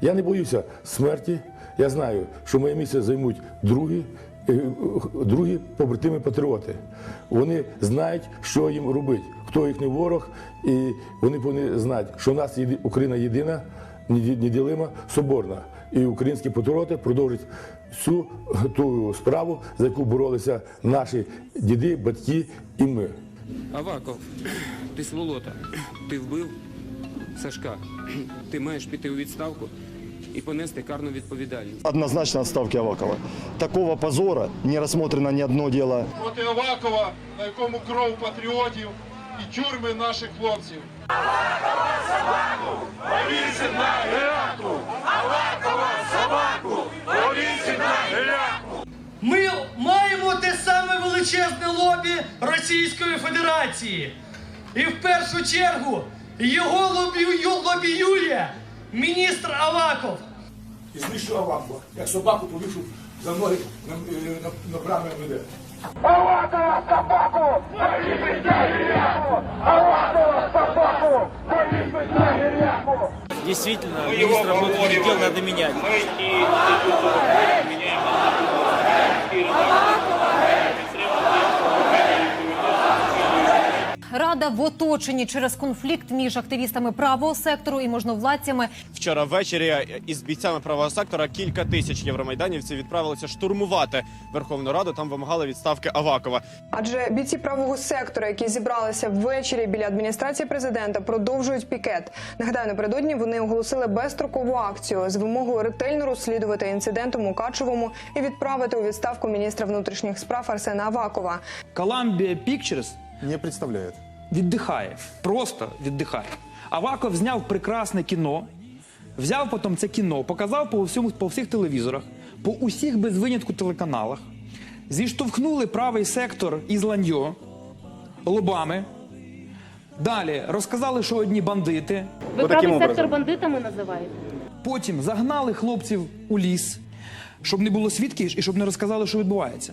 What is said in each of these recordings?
Я не боюся смерті. Я знаю, що моє місце займуть другі, е, другі побратими патріоти. Вони знають, що їм робити, хто їхній ворог, і вони повинні знати, що в нас єди- Україна єдина, неді- неділима, соборна. І українські патріоти продовжують всю ту справу, за яку боролися наші діди, батьки і ми. Аваков, ти сволота. Ти вбив Сашка. Ти маєш піти у відставку і понести карну відповідальність. Однозначно отставки Авакова. Такого позора не рассмотрено ни одно дело. проти Авакова, на якому кров патріотів і тюрми наших хлопців. Ми маємо те саме величезне лобі Російської Федерації. І в першу чергу його лобіює міністр Аваков. І знищу Авакова, як собаку повішу за ноги на, на, на брами веде. Действительно, министра внутренних дел надо менять. Рада в оточенні через конфлікт між активістами правого сектору і можновладцями. Вчора ввечері із бійцями правого сектора кілька тисяч євромайданівців відправилися штурмувати Верховну Раду. Там вимагали відставки Авакова. Адже бійці правого сектора, які зібралися ввечері біля адміністрації президента, продовжують пікет. Нагадаю, напередодні вони оголосили безстрокову акцію з вимогою ретельно розслідувати інцидент у Мукачевому і відправити у відставку міністра внутрішніх справ Арсена Авакова. Columbia Pictures Не представляет. Віддихає, просто віддихає. Аваков зняв прекрасне кіно, взяв потім це кіно, показав по всьому по всіх телевізорах, по усіх без винятку телеканалах. Зіштовхнули правий сектор із ланьо лобами. Далі розказали, що одні бандити. Ви правий сектор бандитами називаєте? Потім загнали хлопців у ліс, щоб не було свідків і щоб не розказали, що відбувається.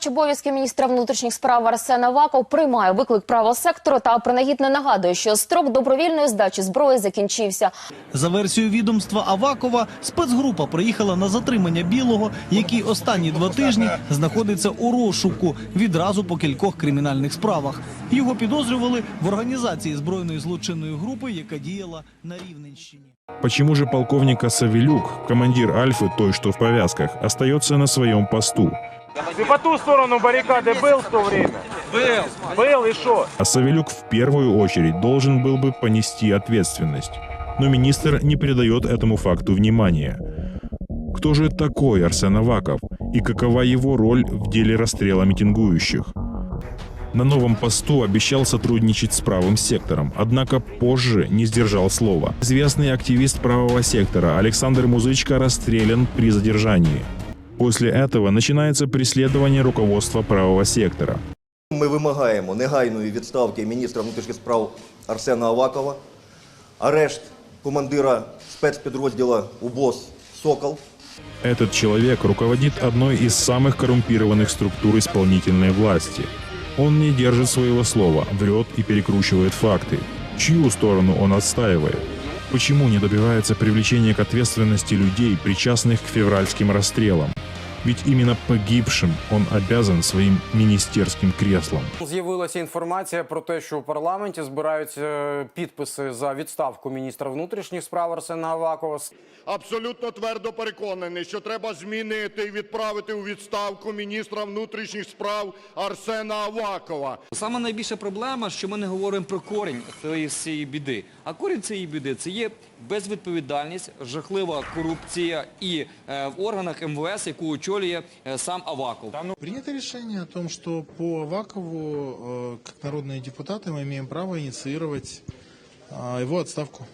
Виконувач обов'язків міністра внутрішніх справ Арсен Аваков приймає виклик правого сектору та принагідно нагадує, що строк добровільної здачі зброї закінчився. За версією відомства Авакова, спецгрупа приїхала на затримання білого, який останні два тижні знаходиться у розшуку відразу по кількох кримінальних справах. Його підозрювали в організації збройної злочинної групи, яка діяла на Рівненщині. Почему же полковника Савелюк, командир Альфы, той, что в повязках, остается на своем посту? Ти по ту сторону барикади був в то время? Был. Был і що? А Савелюк в первую очередь должен был бы понести ответственность. Но министр не придает этому факту внимания. Кто же такой Арсен Аваков и какова его роль в деле расстрела митингующих? На новом посту обещал сотрудничать с правым сектором, однако позже не сдержал слова. Известный активист правого сектора Александр Музычко расстрелян при задержании. После этого начинается преследование руководства правого сектора. Ми вимагаємо негайної відставки міністра внутрішніх справ Арсена Авакова, арешт командира спецпідрозділу УБОС Сокол. Этот человек руководит одной из самых коррумпированных структур исполнительной власти. Он не держит своего слова, врет и перекручивает факты. Чью сторону он отстаивает? Почему не добивается привлечения к ответственности людей, причастных к февральским расстрелам? Ведь именно погибшим он обязан своим министерским креслом. З'явилася інформація про те, що у парламенті збираються підписи за відставку міністра внутрішніх справ Арсена Авакова. Абсолютно твердо переконаний, що треба змінити і відправити у відставку міністра внутрішніх справ Арсена Авакова. Саме найбільша проблема, що ми не говоримо про корінь цієї всієї біди. А корінь цієї біди це є безвідповідальність, жахлива корупція і е, в органах МВС, яку очолює е, сам Аваков. Принято решение о том, что по Авакову, э, как народные депутаты, мы имеем право инициировать э, его отставку.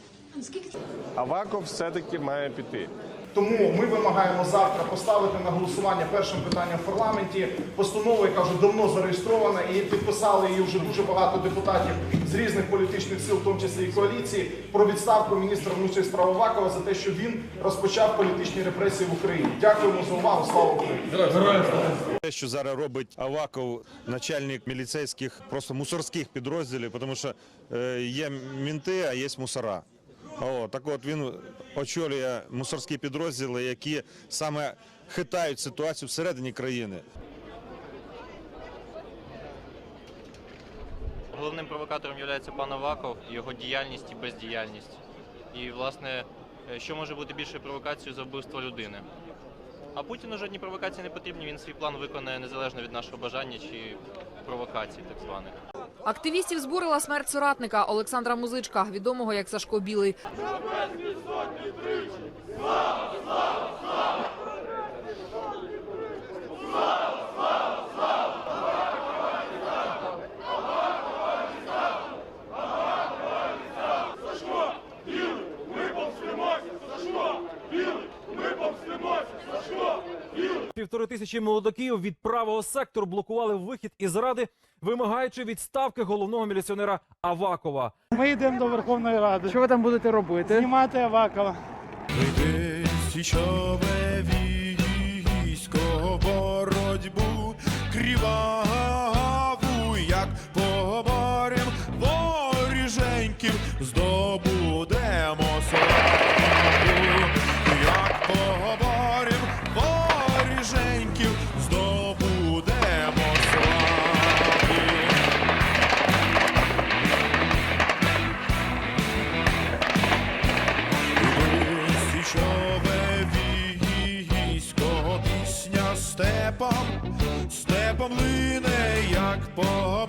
Аваков все-таки має піти. Тому ми вимагаємо завтра поставити на голосування першим питанням в парламенті постанову, яка вже давно зареєстрована, і підписали її вже дуже багато депутатів з різних політичних сил, в тому числі і коаліції, про відставку міністра внутрішніх справ Авакова за те, що він розпочав політичні репресії в Україні. Дякуємо за увагу. Слава Україні! Те, що зараз робить Аваков, начальник міліцейських, просто мусорських підрозділів, тому що е, є мінти, а є мусора. Так от він очолює мусорські підрозділи, які саме хитають ситуацію всередині країни. Головним провокатором є пан Аваков, його діяльність і бездіяльність. І, власне, е, що може бути більшою провокацією за вбивство людини? А Путіну жодні провокації не потрібні, він свій план виконає незалежно від нашого бажання чи провокацій так званих. Активістів збурила смерть соратника Олександра Музичка, відомого як Сашко Білий. Півтори тисячі молодиків від правого сектору блокували вихід із ради, вимагаючи відставки головного міліціонера Авакова. Ми йдемо до Верховної Ради. Що ви там будете робити? Знімати Авакова. Січове військо, боротьбу криваву, як поборем воріженьків, здобудемо славу, степом, степом лине, як по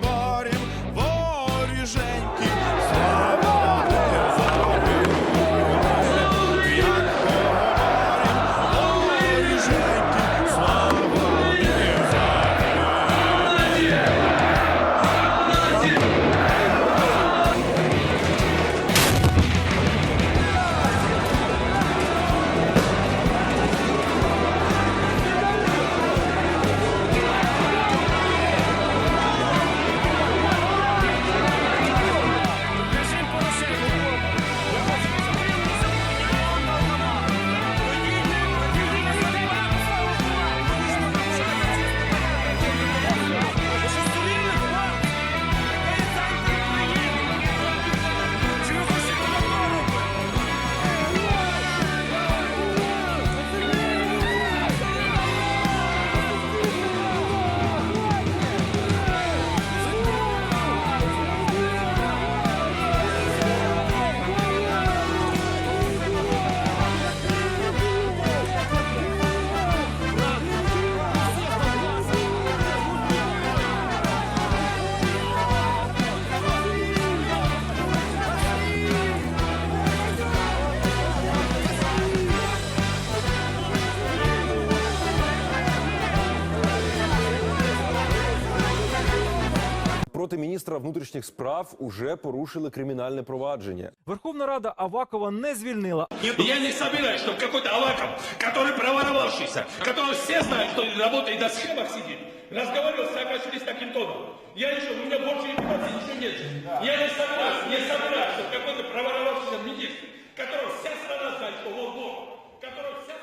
Проти міністра внутрішніх справ уже порушили кримінальне провадження. Верховна Рада Авакова не звільнила. Я не собираюсь, чтобы какой-то Аваков, который проворовавшийся, которого все знают, кто работает на схемах сидит, разговаривал с Саакашвили с таким тоном. Я еще, у меня больше информации ничего нет. Я не согласен, не собираюсь, чтобы какой-то проворовавшийся министр, которого вся страна знает, что он Бог, которого вся...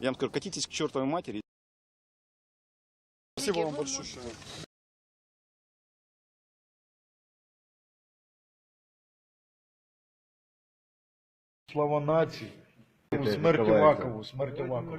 Я вам скажу, катитесь к чертовой матери. Спасибо вам большое. Слава нації. Смерть Авакову, смерть Авакову.